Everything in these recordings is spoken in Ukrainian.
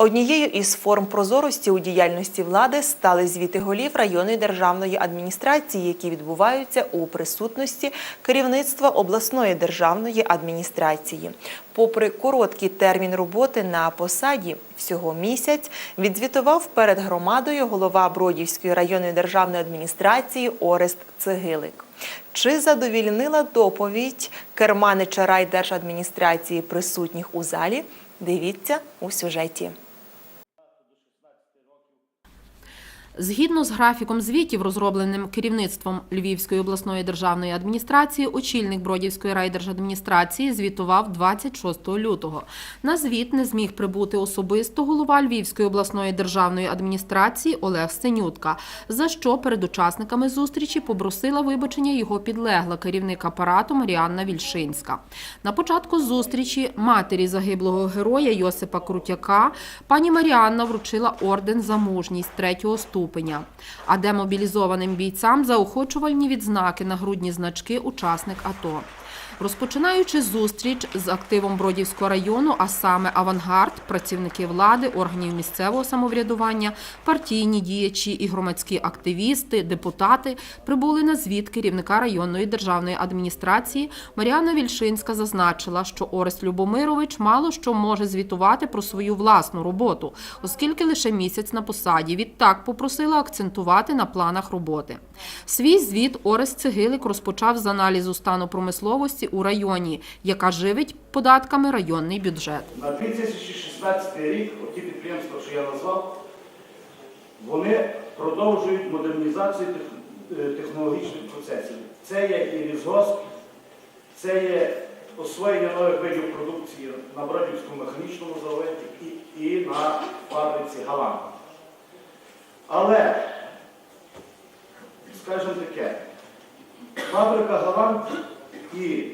Однією із форм прозорості у діяльності влади стали звіти голів районної державної адміністрації, які відбуваються у присутності керівництва обласної державної адміністрації. Попри короткий термін роботи на посаді, всього місяць відзвітував перед громадою голова Бродівської районної державної адміністрації Орест Цегилик. Чи задовільнила доповідь керманича райдержадміністрації присутніх у залі? Дивіться у сюжеті. Згідно з графіком звітів, розробленим керівництвом Львівської обласної державної адміністрації, очільник Бродівської райдержадміністрації звітував 26 лютого. На звіт не зміг прибути особисто голова Львівської обласної державної адміністрації Олег Синютка, за що перед учасниками зустрічі попросила вибачення його підлегла керівник апарату Маріанна Вільшинська. На початку зустрічі матері загиблого героя Йосипа Крутяка пані Маріанна вручила орден за мужність третього ступеня, а демобілізованим бійцям заохочувальні відзнаки нагрудні значки учасник АТО. Розпочинаючи зустріч з активом Бродівського району, а саме авангард, працівники влади, органів місцевого самоврядування, партійні діячі і громадські активісти, депутати прибули на звіт керівника районної державної адміністрації. Маріана Вільшинська зазначила, що Орест Любомирович мало що може звітувати про свою власну роботу, оскільки лише місяць на посаді. Відтак попросила акцентувати на планах роботи. Свій звіт Орест Цегилик розпочав з аналізу стану промисловості у районі, яка живить податками районний бюджет. На 2016 рік оті підприємства, що я назвав, вони продовжують модернізацію е, технологічних процесів. Це є і лісгосп, це є освоєння нових видів продукції на Бродівському механічному заводі і, і на фабриці Галан. Але, скажімо таке, фабрика Галант і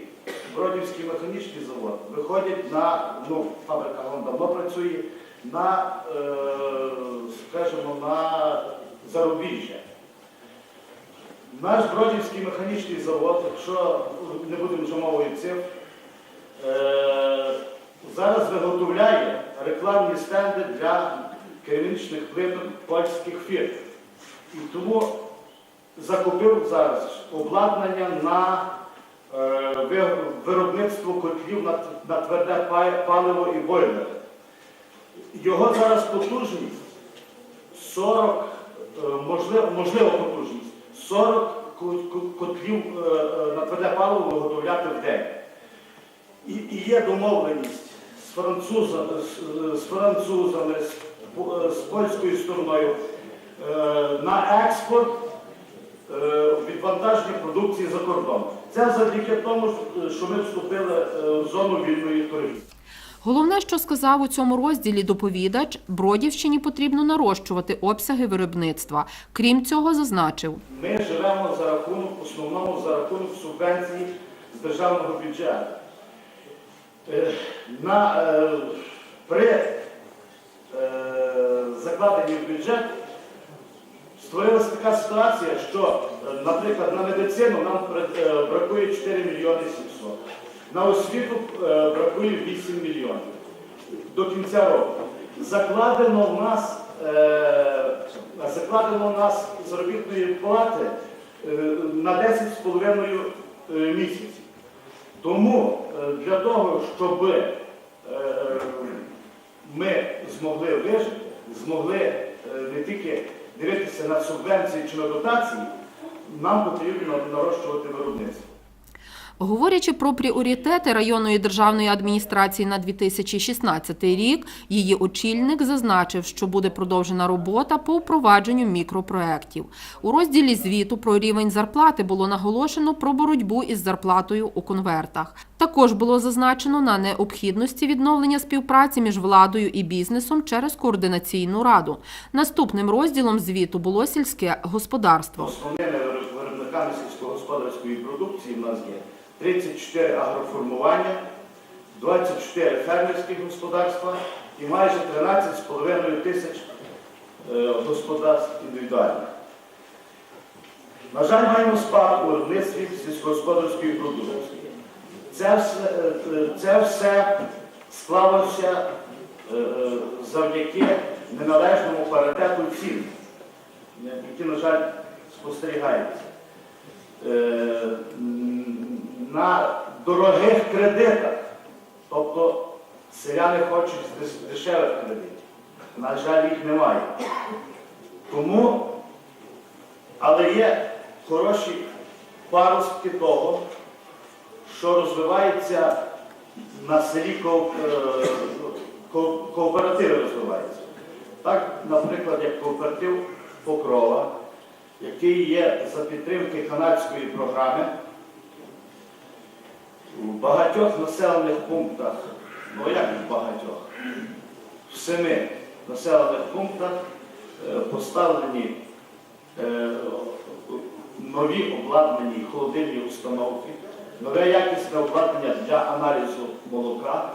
Бродівський механічний завод виходять на, ну, фабрика Галант давно працює, на, е, скажімо, на зарубіжжя. Наш Бродівський механічний завод, якщо не будемо вже мовою цифр, е, зараз виготовляє рекламні стенди для керамічних плиток польських фірм. І тому закупив зараз обладнання на виробництво котлів на, на тверде паливо і бойлери. Його зараз потужність 40, е, можливо, можливо потужність, 40 ко- ко- котлів е, е, на тверде паливо виготовляти в день. І, і є домовленість з французами, з, з французами, з, з польською стороною на експорт відвантаження продукції за кордон. Це завдяки тому, що ми вступили е, в зону вільної торгівлі. Головне, що сказав у цьому розділі доповідач, Бродівщині потрібно нарощувати обсяги виробництва. Крім цього, зазначив. Ми живемо за рахунок, в основному за рахунок субвенцій з державного бюджету. Е, На, е, при закладенні в бюджет створилася така ситуація, що, е, наприклад, на медицину нам е, бракує 4 мільйони 700. На освіту е, бракує 8 мільйонів до кінця року. Закладено в нас, закладено в нас заробітної плати на 10,5 е, місяців. Тому для того, щоб ми змогли вижити, змогли не тільки дивитися на субвенції чи на дотації, нам потрібно нарощувати виробництво. Говорячи про пріоритети районної державної адміністрації на 2016 рік, її очільник зазначив, що буде продовжена робота по впровадженню мікропроєктів. У розділі звіту про рівень зарплати було наголошено про боротьбу із зарплатою у конвертах. Також було зазначено на необхідності відновлення співпраці між владою і бізнесом через координаційну раду. Наступним розділом звіту було сільське господарство. Основними виробниками сільськогосподарської продукції в нас є 34 агроформування, 24 фермерських господарства і майже 13,5 тисяч е, господарств індивідуальних. На жаль, маємо спад у виробництві сільськогосподарської продукції. Це все, е, це все склалося е, завдяки неналежному паритету цін, які, на жаль, спостерігаються. На дорогих кредитах, тобто селяни хочуть дешевих кредитів. На жаль, їх немає. Тому, але є хороші паростки того, що розвивається на селі ко- е, ко- кооперативи розвиваються. Так, наприклад, як кооператив Покрова, який є за підтримки канадської програми, у багатьох населених пунктах, ну як в багатьох, в семи населених пунктах е, поставлені е, нові обладнані холодильні установки, нове якісне обладнання для аналізу молока.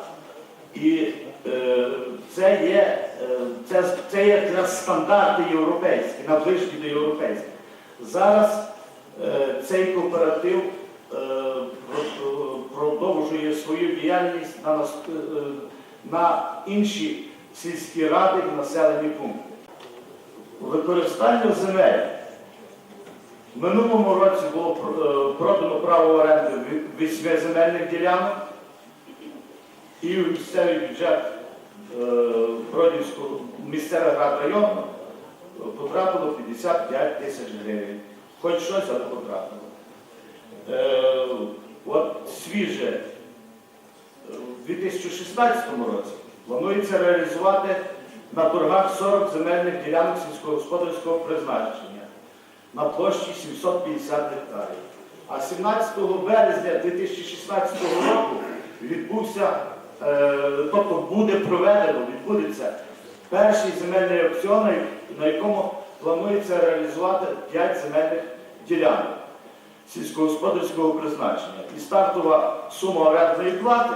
І е, це є, це, це є стандарти європейські, наближені до європейських. Зараз цей кооператив продовжує свою діяльність на, нас- е, на інші сільські ради і населені пункти. Використання земель. В минулому році було е, продано право оренди ві- вісьми земельних ділянок, і місцевий бюджет е, Бродівського місцевих рад району е, потрапило 55 тисяч гривень. Хоч щось, але потрапило. От свіже е, в 2016 році планується реалізувати на торгах 40 земельних ділянок сільськогосподарського призначення на площі 750 гектарів. А 17 березня 2016 року відбувся, е, тобто буде проведено, відбудеться перший земельний аукціон, на якому планується реалізувати 5 земельних ділянок сільськогосподарського призначення. І стартова сума орендної плати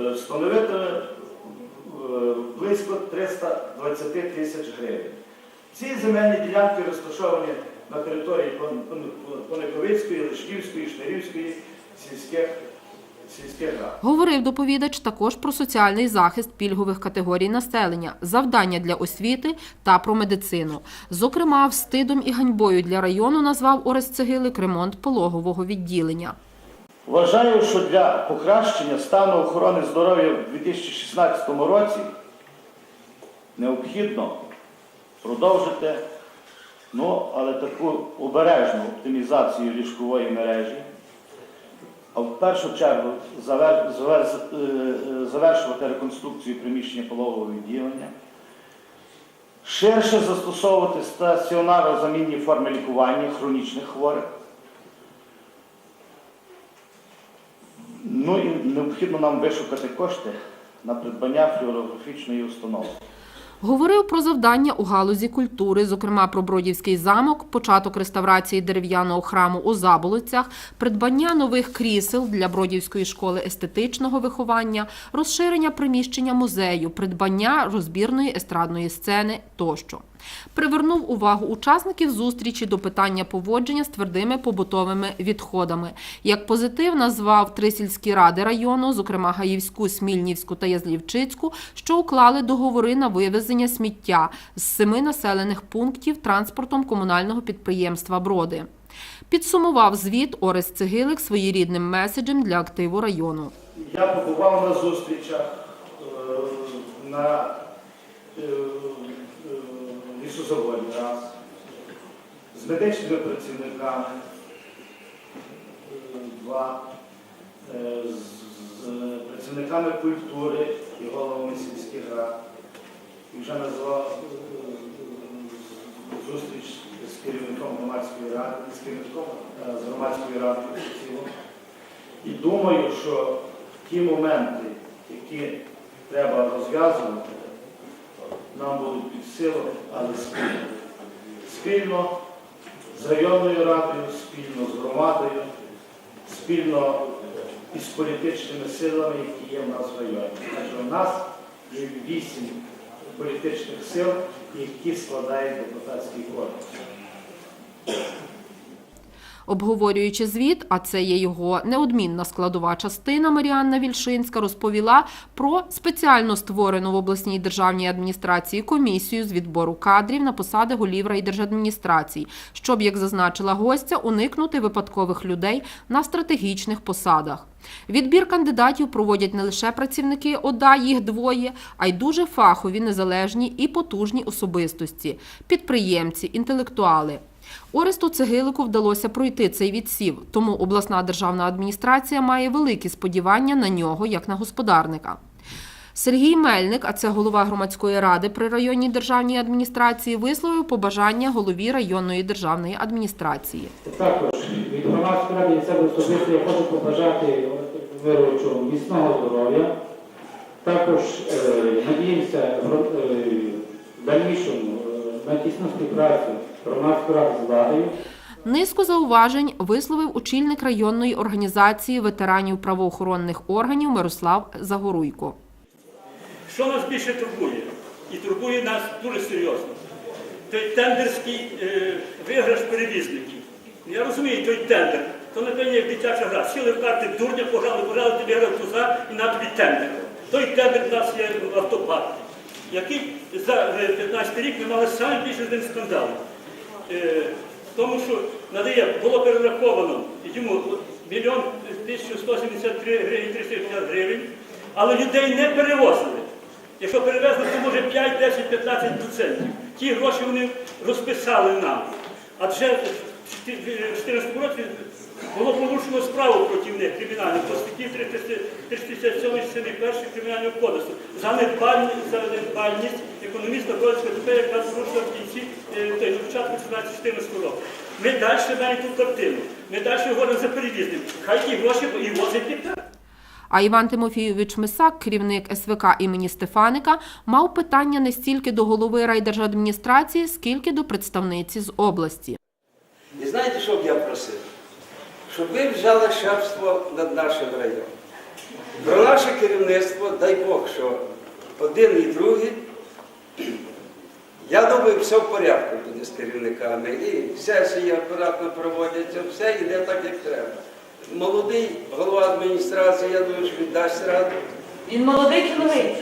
е, становитиме е, близько 320 тисяч гривень. Ці земельні ділянки розташовані на території Пон- Пон- Пониковицької, Лишківської, Шнирівської сільських. Говорив доповідач також про соціальний захист пільгових категорій населення, завдання для освіти та про медицину. Зокрема, встидом і ганьбою для району назвав Орест Цегилик ремонт пологового відділення. Вважаю, що для покращення стану охорони здоров'я в 2016 році необхідно продовжити, ну, але таку обережну оптимізацію ліжкової мережі, а в першу чергу е, завершувати реконструкцію приміщення пологового відділення, ширше застосовувати стаціонарно-замінні форми лікування хронічних хворих. Ну і необхідно нам вишукати кошти на придбання флюорографічної установи. Говорив про завдання у галузі культури, зокрема про Бродівський замок, початок реставрації дерев'яного храму у Заболоцях, придбання нових крісел для Бродівської школи естетичного виховання, розширення приміщення музею, придбання розбірної естрадної сцени тощо. Привернув увагу учасників зустрічі до питання поводження з твердими побутовими відходами. Як позитив назвав три сільські ради району, зокрема Гаївську, Смільнівську та Язлівчицьку, що уклали договори на вивезення сміття з семи населених пунктів транспортом комунального підприємства Броди. Підсумував звіт Орест Цегилик своєрідним меседжем для активу району. Я побував на зустрічах е, на е, раз, з медичними працівниками е, два, е, з, працівниками культури і головами сільських рад. І вже назвав е, зустріч з керівником громадської ради, з керівником з громадської ради. І думаю, що ті моменти, які треба розв'язувати, нам будуть під силу, але спільно. Спільно з районною радою, спільно з громадою, спільно із політичними силами, які є в нас в районі. Адже у нас є вісім політичних сил, які складають депутатський корпус. Обговорюючи звіт, а це є його неодмінна складова частина, Маріанна Вільшинська розповіла про спеціально створену в обласній державній адміністрації комісію з відбору кадрів на посади голів райдержадміністрацій, щоб, як зазначила гостя, уникнути випадкових людей на стратегічних посадах. Відбір кандидатів проводять не лише працівники ОДА, їх двоє, а й дуже фахові, незалежні і потужні особистості, підприємці, інтелектуали. Оресту Цегилику вдалося пройти цей відсів, тому обласна державна адміністрація має великі сподівання на нього як на господарника. Сергій Мельник, а це голова громадської ради при районній державній адміністрації, висловив побажання голові районної державної адміністрації. Також від громадської ради від себе особисто я хочу побажати виручу міцного здоров'я. Також е, надіємося в е, дальнішому е, на тісну співпрацю громадської ради з владою. Низку зауважень висловив очільник районної організації ветеранів правоохоронних органів Мирослав Загоруйко. Що нас більше турбує? І турбує нас дуже серйозно. Той тендерський е, виграш перевізників. Я розумію, той тендер, то напевно як дитяча гра. Сіли в карти дурня, пограли, пограли, тобі грав туза і на тобі тендер. Той тендер в нас є в автопарку, який за е, 15 рік ми мали саме більше з ним скандалів. Е, тому що надає, було перераховано йому мільйон 1173 гривень 350 гривень, але людей не перевозили. Якщо перевезли, то може 5, 10, 15 процентів. Ті гроші вони розписали нам. Адже в 2014 році було порушено справу проти них кримінальну по статті 357 частини 1 кримінального кодексу за недбальність, за недбальність економіста Бродського ДП, яка порушила в кінці е, на початку 2014 року. Ми далі маємо ту картину. Ми далі говоримо за перевізник. Хай ті гроші і возять тепер. А Іван Тимофійович Мисак, керівник СВК імені Стефаника, мав питання не стільки до голови райдержадміністрації, скільки до представниці з області. І знаєте, що б я просив? Щоб ви взяли шефство над нашим районом. Про наше керівництво, дай Бог, що один і другий, я думаю, все в порядку буде з керівниками. І сесії акуратно проводяться, все йде так, як треба. Молодий голова адміністрації, я думаю, що віддасть раду. Він молодий чи новий?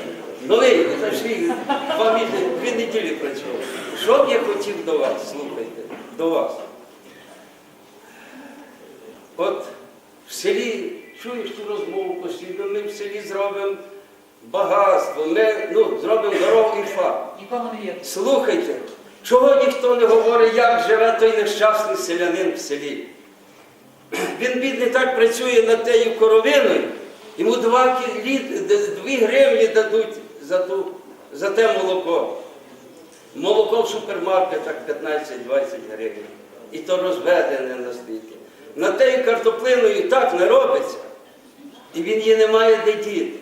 Новий, значить, два дві неділі працював. Що б я хотів до вас, слухайте, до вас. От в селі, чуєш цю розмову постійно, ми в селі зробимо багатство, ми ну, зробимо і факт. Нікому не є. Слухайте, чого ніхто не говорить, як живе той нещасний селянин в селі. Він, бідний, так працює над тею коровиною, йому дві гривні дадуть за, ту, за те молоко. Молоко в супермаркетах 15-20 гривень. І то розведене настільки. На тею картоплиною так не робиться. І він її не має де діти.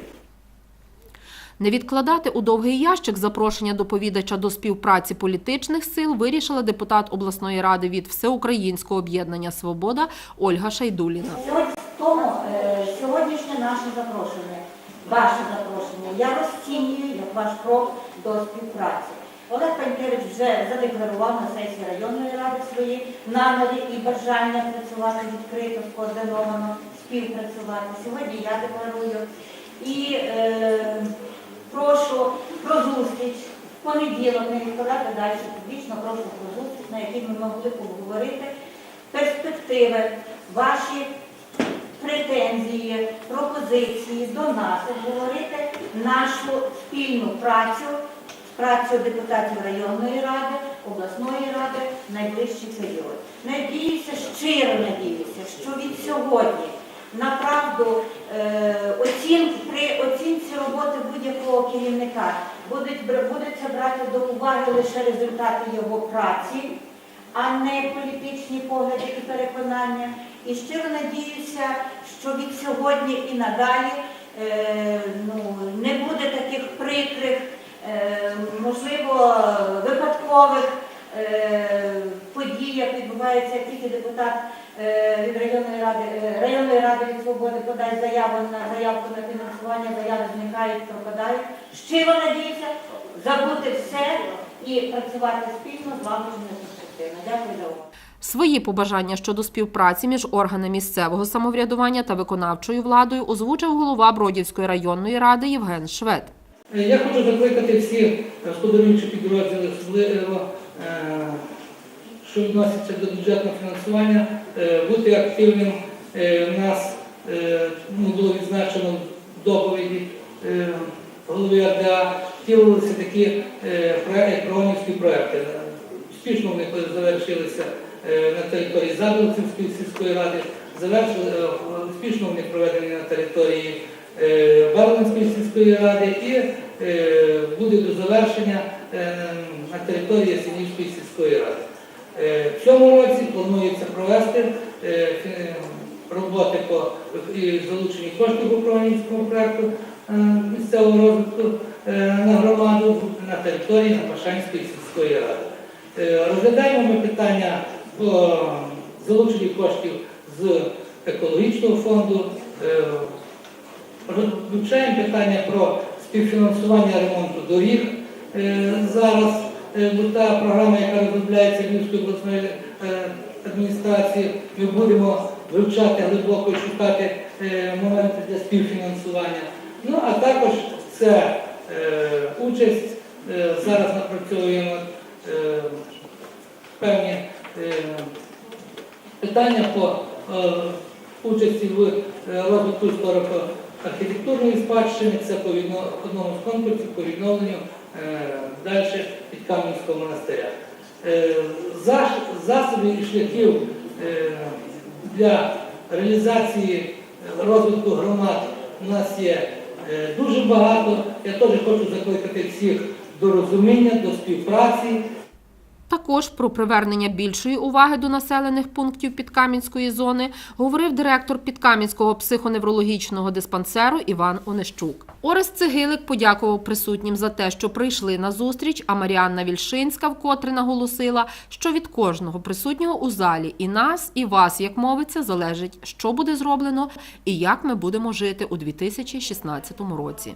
Не відкладати у довгий ящик запрошення доповідача до співпраці політичних сил вирішила депутат обласної ради від Всеукраїнського об'єднання Свобода Ольга Шайдуліна. Тому е, сьогоднішнє наше запрошення, ваше запрошення, я розцінюю як ваш крок до співпраці. Олег Панькевич вже задекларував на сесії районної ради свої наміри і бажання працювати відкрито, скоординовано, співпрацювати. Сьогодні я декларую і е, прошу про зустріч в понеділок, не відкладати далі, публічно прошу про зустріч, на якій ми могли обговорити перспективи, ваші претензії, пропозиції до нас, обговорити нашу спільну працю, працю депутатів районної ради, обласної ради в найближчий період. Надіюся, щиро надіюся, що від сьогодні направду е, оцін, при оцінці роботи будь-якого керівника будуть, будуться брати до уваги лише результати його праці а не політичні погляди і переконання. І щиро надіюся, що від сьогодні і надалі е, ну, не буде таких прикрих, можливо, випадкових е, подій, як відбувається, як тільки депутат е, від районної ради, е, районної ради від свободи подасть заяву на заявку на фінансування, заяви зникають, пропадають. Щиро надіюся забути все і працювати спільно з вами конструктивно. Дякую за увагу. Свої побажання щодо співпраці між органами місцевого самоврядування та виконавчою владою озвучив голова Бродівської районної ради Євген Швед. Е, Я хочу закликати всі господарюючі підрозділи, особливо, е, що відносяться до бюджетного фінансування, е, бути активним. Е, У нас е, ну, було відзначено доповіді е, голови РДА, втілилися такі е, проекти. Успішно вони завершилися е, на території Заболоцівської сільської ради, е, успішно вони проведені на території е, Барвинської сільської ради і е, буде до завершення е, на території Синівської сільської ради. Е, В цьому році планується провести е, роботи по і залученні коштів Крованівському проєкту е, місцевого розвитку е, на громаду на території Напашанської сільської ради. Е, Розглядаємо ми питання по залученню коштів з екологічного фонду. Вивчаємо питання про співфінансування ремонту доріг. Е, Зараз е, та програма, яка розробляється Львівською обласною е, адміністрацією, ми будемо вивчати глибоко шукати моменти для співфінансування. Ну а також це участь. Зараз напрацьовуємо певні питання по участі в розвитку історико-архітектурної спадщини, це по одному з конкурсів по відновленню е, далі Підкам'янського монастиря. Е, Засобів і шляхів е, для реалізації розвитку громад у нас є е, дуже багато. Я теж хочу закликати всіх до розуміння, до співпраці. Також про привернення більшої уваги до населених пунктів Підкам'янської зони говорив директор Підкам'янського психоневрологічного диспансеру Іван Онищук. Орест Цегилик подякував присутнім за те, що прийшли на зустріч, а Маріанна Вільшинська вкотре наголосила, що від кожного присутнього у залі і нас, і вас, як мовиться, залежить, що буде зроблено і як ми будемо жити у 2016 році.